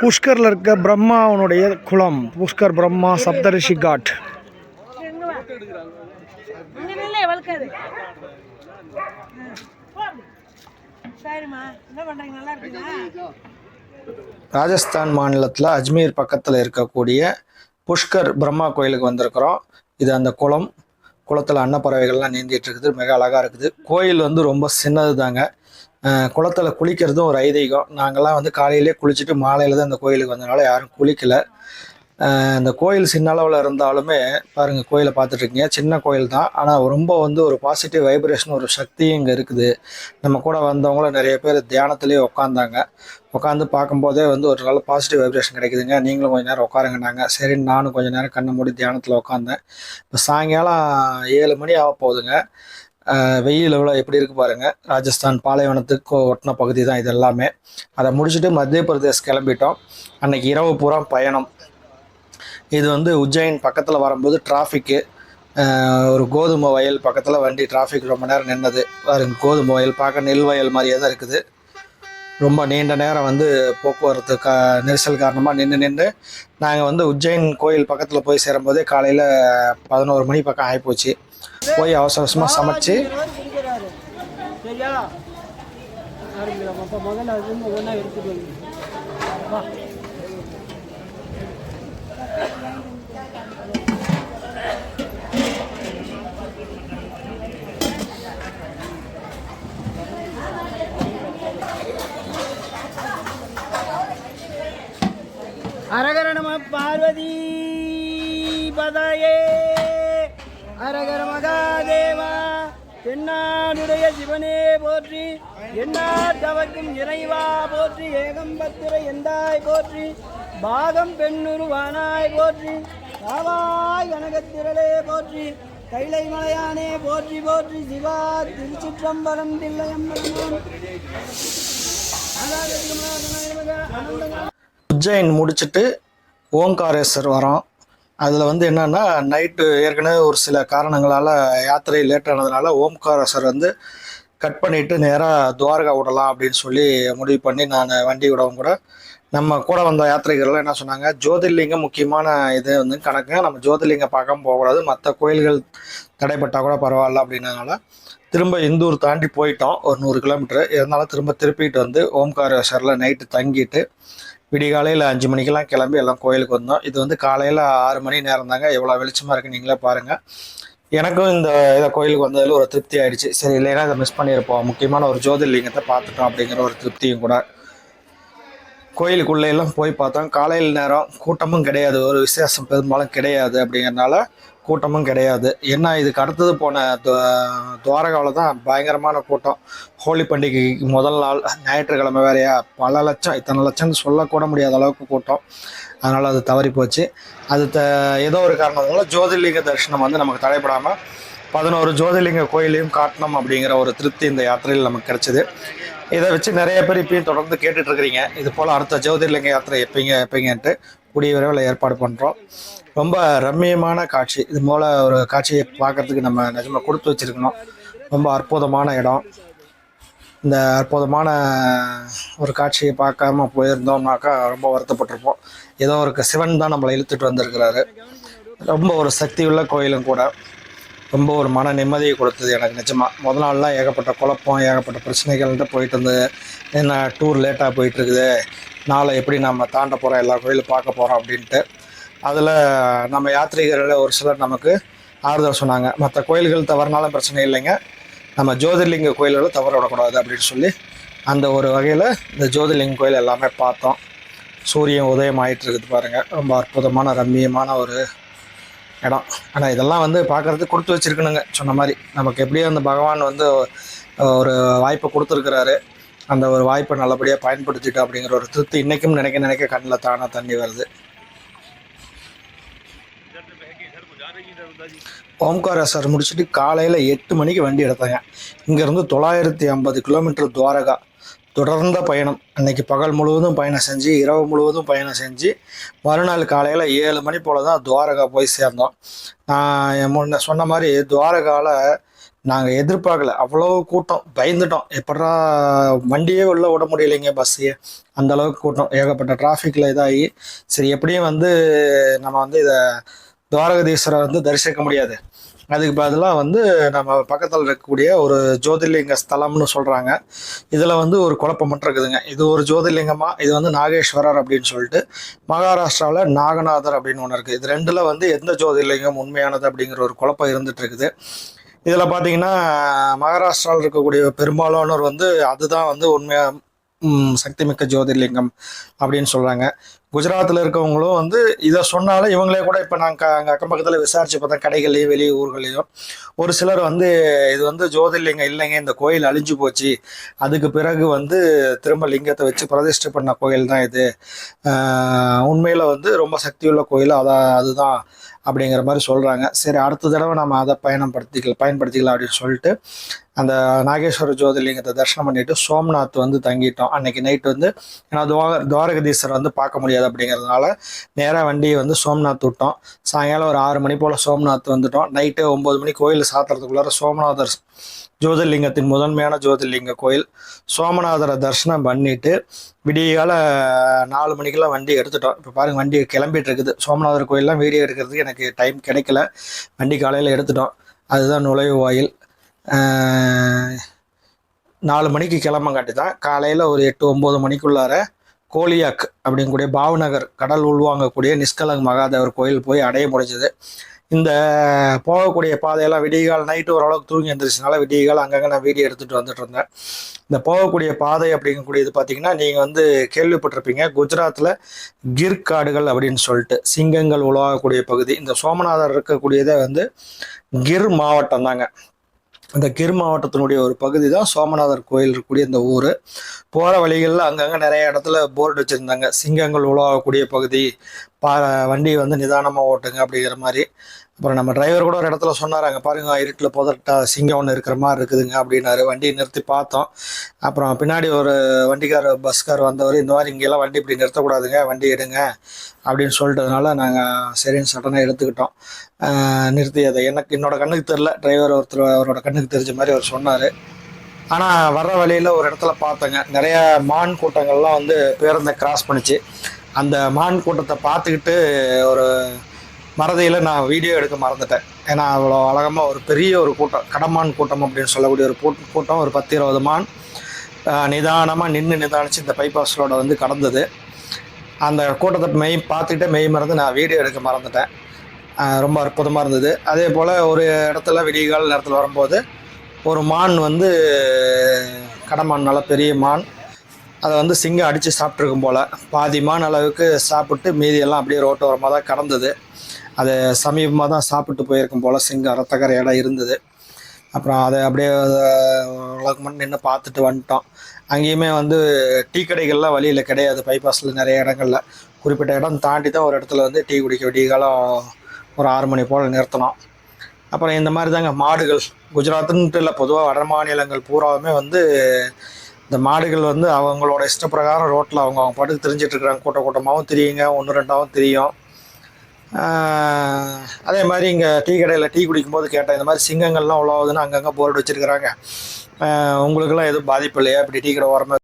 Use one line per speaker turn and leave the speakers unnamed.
புஷ்கரில் இருக்க பிரம்மாவனுடைய குளம் புஷ்கர் பிரம்மா சப்தரிஷி காட். ராஜஸ்தான் மாநிலத்தில் அஜ்மீர் பக்கத்தில் இருக்கக்கூடிய புஷ்கர் பிரம்மா கோயிலுக்கு வந்திருக்கிறோம். இது அந்த குளம். குளத்தில் அன்னப்பறவைகள்லாம் நீந்திட்டு இருக்குது மிக அழகாக இருக்குது. கோயில் வந்து ரொம்ப சின்னது தாங்க குளத்தில் குளிக்கிறதும் ஒரு ஐதீகம். நாங்கள்லாம் வந்து காலையிலே குளிச்சுட்டு மாலையில் தான் இந்த கோயிலுக்கு வந்தனால யாரும் குளிக்கலை. இந்த கோயில் சின்ன அளவில் இருந்தாலுமே பாருங்கள் கோயிலை பார்த்துட்ருக்கீங்க. சின்ன கோயில் தான். ஆனால் ரொம்ப வந்து ஒரு பாசிட்டிவ் வைப்ரேஷன் ஒரு சக்தியும் இங்கே இருக்குது. நம்ம கூட வந்தவங்களும் நிறைய பேர் தியானத்துலேயே உட்காந்தாங்க உட்காந்து பார்க்கும்போதே வந்து ஒரு நல்ல பாசிட்டிவ் வைப்ரேஷன் கிடைக்குதுங்க. நீங்களும் கொஞ்ச நேரம் உட்காருங்கனாங்க சரி நானும் கொஞ்சம் நேரம் கண்ணை மூடி தியானத்தில் உட்காந்தேன் இப்போ சாயங்காலம் ஏழு மணி ஆக போகுதுங்க. வெயில் எவ்வளோ எப்படி இருக்கு பாருங்கள் ராஜஸ்தான் பாலைவனத்துக்கு ஒட்டின பகுதி தான் இது எல்லாமே. அதை முடிச்சுட்டு மத்திய பிரதேஷ் கிளம்பிட்டோம். அன்னைக்கு இரவு பூரா பயணம். இது வந்து உஜ்ஜைன் பக்கத்தில் வரும்போது டிராஃபிக்கு ஒரு கோதுமை வயல் பக்கத்தில் வண்டி டிராஃபிக் ரொம்ப நேரம் நின்னது. பாருங்க கோதுமை வயல் பார்க்க நெல் வயல் மாதிரியே தான் இருக்குது. ரொம்ப நீண்ட நேரம் வந்து போக்குவரத்து கா நெரிசல் காரணமாக நின்று நின்று நாங்கள் வந்து உஜ்ஜைன் கோயில் பக்கத்தில் போய் சேரும்போதே காலையில் பதினோரு மணி பக்கம் ஆகிப்போச்சு போய் அவசர அவசரமாக சமைச்சு
சரியா? அரகர நம பார்வதி பதாயே. அரகர மகாதேவா தென்னாடுடைய சிவனே போற்றி எண்ணாட்டவர்க்கும் இறைவா போற்றி ஏகம்பத்திர எந்தாய் போற்றி பாகம் பெண்ணுருவானாய் போற்றி ராவாய் கனகத்திரளே போற்றி கைலை மலையானே போற்றி போற்றி சிவா திருச்சிற்றம்பரம் தில்லையம்பலம் அனந்தங்க
உஜ்ஜைன் முடிச்சுட்டு ஓங்காரேஸ்வர் வரோம். அதில் வந்து என்னென்னா நைட்டு ஏற்கனவே ஒரு சில காரணங்களால் யாத்திரை லேட் ஆனதுனால ஓம்காரேஸ்வர் வந்து கட் பண்ணிவிட்டு நேராக துவாரகா விடலாம் அப்படின்னு சொல்லி முடிவு பண்ணி நான் வண்டி விடவும் கூட நம்ம கூட வந்த யாத்திரிகர்கள் என்ன சொன்னாங்க? ஜோதிர்லிங்கம் முக்கியமான இது வந்து கணக்குங்க நம்ம ஜோதிர்லிங்கம் பார்க்காம போகக்கூடாது. மற்ற கோயில்கள் தடைப்பட்டால் கூட பரவாயில்ல அப்படின்னதுனால திரும்ப இந்தூர் தாண்டி போயிட்டோம். ஒரு நூறு கிலோமீட்டர். இருந்தாலும் திரும்ப திருப்பிட்டு வந்து ஓம்காரேஸ்வரில் நைட்டு தங்கிட்டு விடிகாலையில் அஞ்சு மணிக்கெல்லாம் கிளம்பி எல்லாம் கோயிலுக்கு வந்தோம். இது வந்து காலையில் ஆறு மணி நேரம் தாங்க. எவ்வளோ வெளிச்சமாக இருக்குது நீங்களே பாருங்கள் எனக்கும் இந்த இதை கோயிலுக்கு வந்ததில் ஒரு திருப்தி ஆயிடுச்சு. சரி இல்லைன்னா இதை மிஸ் பண்ணியிருப்போம். முக்கியமான ஒரு ஜோதிர்லிங்கத்தை பார்த்துட்டோம் அப்படிங்கிற ஒரு திருப்தியும் கூட கோயிலுக்குள்ளே எல்லாம் போய் பார்த்தோம் காலையில் நேரம் கூட்டமும் கிடையாது. ஒரு விசேஷம் பெரும்பாலும் கிடையாது அப்படிங்கிறனால கூட்டமும் கிடையாது. என்ன இதுக்கு அடுத்தது போன துவாரகாவில் தான் பயங்கரமான கூட்டம். ஹோலி பண்டிகைக்கு முதல் நாள் ஞாயிற்றுக்கிழமை வேறையா பல லட்சம் இத்தனை லட்சம்னு சொல்லக்கூட முடியாத அளவுக்கு கூட்டம். அதனால் அது தவறி போச்சு. அது த ஏதோ ஒரு காரணத்தினால ஜோதிர்லிங்க தரிசனம் வந்து நமக்கு தடைப்படாமல் பதினோரு ஜோதிர்லிங்க கோயிலையும் காட்டணும் அப்படிங்கிற ஒரு திருப்தி இந்த யாத்திரையில் நமக்கு கிடச்சிது. இதை வச்சு நிறைய பேர் இப்பயும் தொடர்ந்து கேட்டுட்டு இருக்கிறீங்க. இது போல் அடுத்த ஜோதிர்லிங்க யாத்திரை எப்பீங்க எப்பீங்கன்ட்டு கூடிய விரைவில் ஏற்பாடு பண்ணுறோம் ரொம்ப ரம்மியமான காட்சி. இது போல் ஒரு காட்சியை பார்க்கறதுக்கு நம்ம நிஜமாக கொடுத்து வச்சிருக்கணும். ரொம்ப அற்புதமான இடம். இந்த அற்புதமான ஒரு காட்சியை பார்க்காம போயிருந்தோம்னாக்கா ரொம்ப வருத்தப்பட்டிருப்போம். ஏதோ ஒரு சிவன் தான் நம்மளை இழுத்துட்டு வந்திருக்கிறாரு. ரொம்ப ஒரு சக்தி உள்ள கோயிலும் கூட. ரொம்ப ஒரு மன நிம்மதியை கொடுத்தது எனக்கு நிஜமாக முதல் நாள்லாம் ஏகப்பட்ட குழப்பம் ஏகப்பட்ட பிரச்சனைகள்ன்ட்டு போயிட்டு இருந்தது. என்ன டூர் லேட்டாக போயிட்டு இருக்குது. நாளை எப்படி நம்ம தாண்ட போகிறோம் எல்லா கோயிலும் பார்க்க போகிறோம் அப்படின்ட்டு. அதில் நம்ம யாத்ரீகர்கள் ஒரு சிலர் நமக்கு ஆறுதல் சொன்னாங்க. மற்ற கோயில்கள் தவறுனாலும் பிரச்சனை இல்லைங்க. நம்ம ஜோதிர்லிங்க கோயில்களை தவற விடக்கூடாது அப்படின்னு சொல்லி அந்த ஒரு வகையில் இந்த ஜோதிர்லிங்க கோயில் எல்லாமே பார்த்தோம். சூரியன் உதயம் ஆகிட்டு இருக்குது பாருங்கள் ரொம்ப அற்புதமான ரம்மியமான ஒரு இடம். ஆனால் இதெல்லாம் வந்து பார்க்குறதுக்கு கொடுத்து வச்சிருக்கணுங்க. சொன்ன மாதிரி நமக்கு எப்படியும் அந்த பகவான் வந்து ஒரு வாய்ப்பை கொடுத்துருக்கிறாரு. அந்த ஒரு வாய்ப்பை நல்லபடியாக பயன்படுத்திட்டோம் அப்படிங்கிற ஒரு திருப்தி இன்றைக்கும் நினைக்க நினைக்க கண்ணில் தானாக தண்ணி வருது. ஓம்காரேஸ்வர் முடிச்சுட்டு காலையில் எட்டு மணிக்கு வண்டி எடுத்தாங்க. இங்கேருந்து தொள்ளாயிரத்தி ஐம்பது கிலோமீட்டர் துவாரகா. தொடர்ந்த பயணம். அன்னைக்கு பகல் முழுவதும் பயணம் செஞ்சு இரவு முழுவதும் பயணம் செஞ்சு மறுநாள் காலையில் ஏழு மணி போல் தான் துவாரகா போய் சேர்ந்தோம். நான் என் முன்ன சொன்ன மாதிரி துவாரகாவில் நாங்கள் எதிர்பார்க்கல. அவ்வளோ கூட்டம். பயந்துட்டோம். எப்படா வண்டியே உள்ளே விட முடியலைங்க பஸ்ஸையே அந்த அளவுக்கு கூட்டம். ஏகப்பட்ட டிராஃபிக்கில் இதாகி சரி எப்படியும் வந்து நம்ம வந்து இதை துவாரகதீஸ்வரர் வந்து தரிசிக்க முடியாது. அதுக்கு பதிலாக வந்து நம்ம பக்கத்தில் இருக்கக்கூடிய ஒரு ஜோதிர்லிங்க ஸ்தலம்னு சொல்கிறாங்க இதில் வந்து ஒரு குழப்பம் மட்டும் இருக்குதுங்க. இது ஒரு ஜோதிர்லிங்கமாக இது வந்து நாகேஸ்வரர் அப்படின்னு சொல்லிட்டு மகாராஷ்டிராவில் நாகநாதர் அப்படின்னு ஒன்று இருக்குது இது ரெண்டில் வந்து எந்த ஜோதிர்லிங்கம் உண்மையானது அப்படிங்கிற ஒரு குழப்பம் இருந்துட்டு இருக்குது. இதில் பார்த்தீங்கன்னா மகாராஷ்டிராவில் இருக்கக்கூடிய பெரும்பாலானோர் வந்து அதுதான் வந்து உண்மையாக சக்திமிக்க ஜோதிர்லிங்கம் அப்படின்னு சொல்கிறாங்க குஜராத்தில் இருக்கவங்களும் வந்து இதை சொன்னாலும் இவங்களே கூட இப்போ நாங்கள் அங்கே அக்கம் பக்கத்தில் விசாரிச்சு பார்த்தா கடைகள்லையும் வெளியே ஊர்களையும் ஒரு சிலர் வந்து இது வந்து ஜோதிர்லிங்கம் இல்லைங்க இந்த கோயில் அழிஞ்சு போச்சு. அதுக்கு பிறகு வந்து திரும்ப லிங்கத்தை வச்சு பிரதிஷ்டை பண்ண கோயில் தான் இது உண்மையில் வந்து ரொம்ப சக்தியுள்ள கோயில் அதான் அதுதான் அப்படிங்கிற மாதிரி சொல்கிறாங்க சரி அடுத்த தடவை நம்ம அதை பயணப்படுத்திக்கலாம் பயன்படுத்திக்கலாம் அப்படின்னு சொல்லிட்டு அந்த நாகேஸ்வர ஜோதிலிங்கத்தை தரிசனம் பண்ணிட்டு சோம்நாத் வந்து தங்கிட்டோம். அன்னைக்கு நைட் வந்து ஏன்னா துவார துவாரகதீஸ்வரர் வந்து பார்க்க முடியாது அப்படிங்கிறதுனால நேராக வண்டியை வந்து சோம்நாத் விட்டோம். சாயங்காலம் ஒரு ஆறு மணி போல் சோம்நாத் வந்துட்டோம். நைட்டு ஒம்பது மணி கோயில் சாத்துறதுக்குள்ளார சோமநாதர் ஜோதிர்லிங்கத்தின் முதன்மையான ஜோதிர்லிங்க கோயில். சோமநாதரை தரிசனம் பண்ணிட்டு விடியகால நாலு மணிக்கெல்லாம் வண்டி எடுத்துட்டோம். இப்போ பாருங்க வண்டி கிளம்பிட்டு இருக்குது. சோமநாதர் கோயிலெலாம் வீடியோ எடுக்கிறதுக்கு எனக்கு டைம் கிடைக்கல. வண்டி காலையில் எடுத்துட்டோம். அதுதான் நுழைவு வாயில். நாலு மணிக்கு கிளம்பங்காட்டி தான். காலையில் ஒரு எட்டு ஒம்பது மணிக்குள்ளார கோலியாக் அப்படிங்கக்கூடிய பாவநகர் கடல் உள்வாங்கக்கூடிய நிஷ்கலங் மகாதேவர் கோயில் போய் அடைய முடிஞ்சது. இந்த போகக்கூடிய பாதையெல்லாம் விடியகால் நைட்டு ஓரளவுக்கு தூங்கி எழுந்திரிச்சனால விடியகால் அங்கங்கே நான் வீடியோ எடுத்துகிட்டு வந்துட்டு இருந்தேன். இந்த போகக்கூடிய பாதை அப்படிங்கக்கூடியது பார்த்தீங்கன்னா நீங்கள் வந்து கேள்விப்பட்டிருப்பீங்க. குஜராத்தில் கிர் காடுகள் அப்படின்னு சொல்லிட்டு சிங்கங்கள் உலவாகக்கூடிய பகுதி. இந்த சோமநாதர் இருக்கக்கூடியதே வந்து கிர் மாவட்டம் தாங்க அந்த கிரு மாவட்டத்தினுடைய ஒரு பகுதி தான் சோமநாதர் கோயில் இருக்கக்கூடிய இந்த ஊர். போகிற வழிகளில் அங்கங்கே நிறைய இடத்துல போர்டு வச்சுருந்தாங்க. சிங்கங்கள் உலாவக்கூடிய பகுதி. பா வண்டி வந்து நிதானமாக ஓட்டுங்க அப்படிங்கிற மாதிரி. அப்புறம் நம்ம டிரைவர் கூட ஒரு இடத்துல சொன்னார் அங்கே பாருங்க இருட்டில் புதட்டா சிங்கம் ஒன்று இருக்கிற மாதிரி இருக்குதுங்க அப்படின்னாரு. வண்டியை நிறுத்தி பார்த்தோம். அப்புறம் பின்னாடி ஒரு வண்டிக்கார் பஸ்கார் வந்தவர் இந்த மாதிரி இங்கெல்லாம் வண்டி இப்படி நிறுத்தக்கூடாதுங்க வண்டி எடுங்க அப்படின்னு சொல்லிட்டதுனால நாங்கள் சரின்னு சடனாக எடுத்துக்கிட்டோம். நிறுத்தி அதை. எனக்கு என்னோட கண்ணுக்கு தெரில டிரைவர் ஒருத்தர் அவரோட கண்ணுக்கு தெரிஞ்ச மாதிரி அவர் சொன்னார். ஆனால் வர்ற வழியில் ஒரு இடத்துல பார்த்தேங்க. நிறைய மான் கூட்டங்கள்லாம் வந்து பேருந்தை கிராஸ் பண்ணிச்சு. அந்த மான் கூட்டத்தை பார்த்துக்கிட்டு ஒரு மறதியில் நான் வீடியோ எடுக்க மறந்துட்டேன். ஏன்னா அவ்வளோ அழகமாக ஒரு பெரிய ஒரு கூட்டம் கடமான் கூட்டம் அப்படின்னு சொல்லக்கூடிய ஒரு கூட்டம் ஒரு பத்து இருபது மான் நிதானமாக நின்று நிதானிச்சு இந்த பைபாஸ்சோட வந்து கடந்தது. அந்த கூட்டத்தை மெய் பார்த்துக்கிட்டே மெய் மறந்து நான் வீடியோ எடுக்க மறந்துட்டேன். ரொம்ப அற்புதமாக இருந்தது. அதே போல் ஒரு இடத்துல விடியகால நேரத்தில் வரும்போது ஒரு மான் வந்து கடமான் நல்ல பெரிய மான். அதை வந்து சிங்கம் அடித்து சாப்பிட்ருக்கும் போல் பாதி மான் அளவுக்கு சாப்பிட்டு மீதியெல்லாம் அப்படியே ரோட்டோரமாக தான் கடந்தது. அது சமீபமாக தான் சாப்பிட்டு போயிருக்கும் போல். சிங்கம் ரத்தக்கரை இடம் இருந்தது. அப்புறம் அதை அப்படியே உலகம் மட்டும் நின்று பார்த்துட்டு வந்துட்டோம். அங்கேயுமே வந்து டீ கடைகள்லாம் வழியில் கிடையாது. பைபாஸில் நிறைய இடங்கள்ல. குறிப்பிட்ட இடம் தாண்டி தான் ஒரு இடத்துல வந்து டீ குடிக்க விடிய காலம் ஒரு ஆறு மணி போல் நிறுத்தினோம். அப்புறம் இந்த மாதிரி தாங்க மாடுகள். குஜராத்துன்ட்டு இல்லை பொதுவாக வட மாநிலங்கள் பூராவுமே வந்து இந்த மாடுகள் வந்து அவங்களோட இஷ்டப்பிரகாரம் ரோட்டில் அவங்க அவங்க பாட்டுக்கு தெரிஞ்சிட்ருக்குறாங்க கூட்ட கூட்டமாகவும் தெரியுங்க. ஒன்று ரெண்டாவும் தெரியும். அதே மாதிரி இங்கே டீ கடையில் டீ குடிக்கும்போது கேட்டேன் இந்த மாதிரி சிங்கங்கள்லாம் உழவுதுன்னு அங்கங்கே போர்டு வச்சுருக்குறாங்க. உங்களுக்கெல்லாம் எதுவும் பாதிப்பு இல்லையா? இப்படி டீ கடை ஓரமாக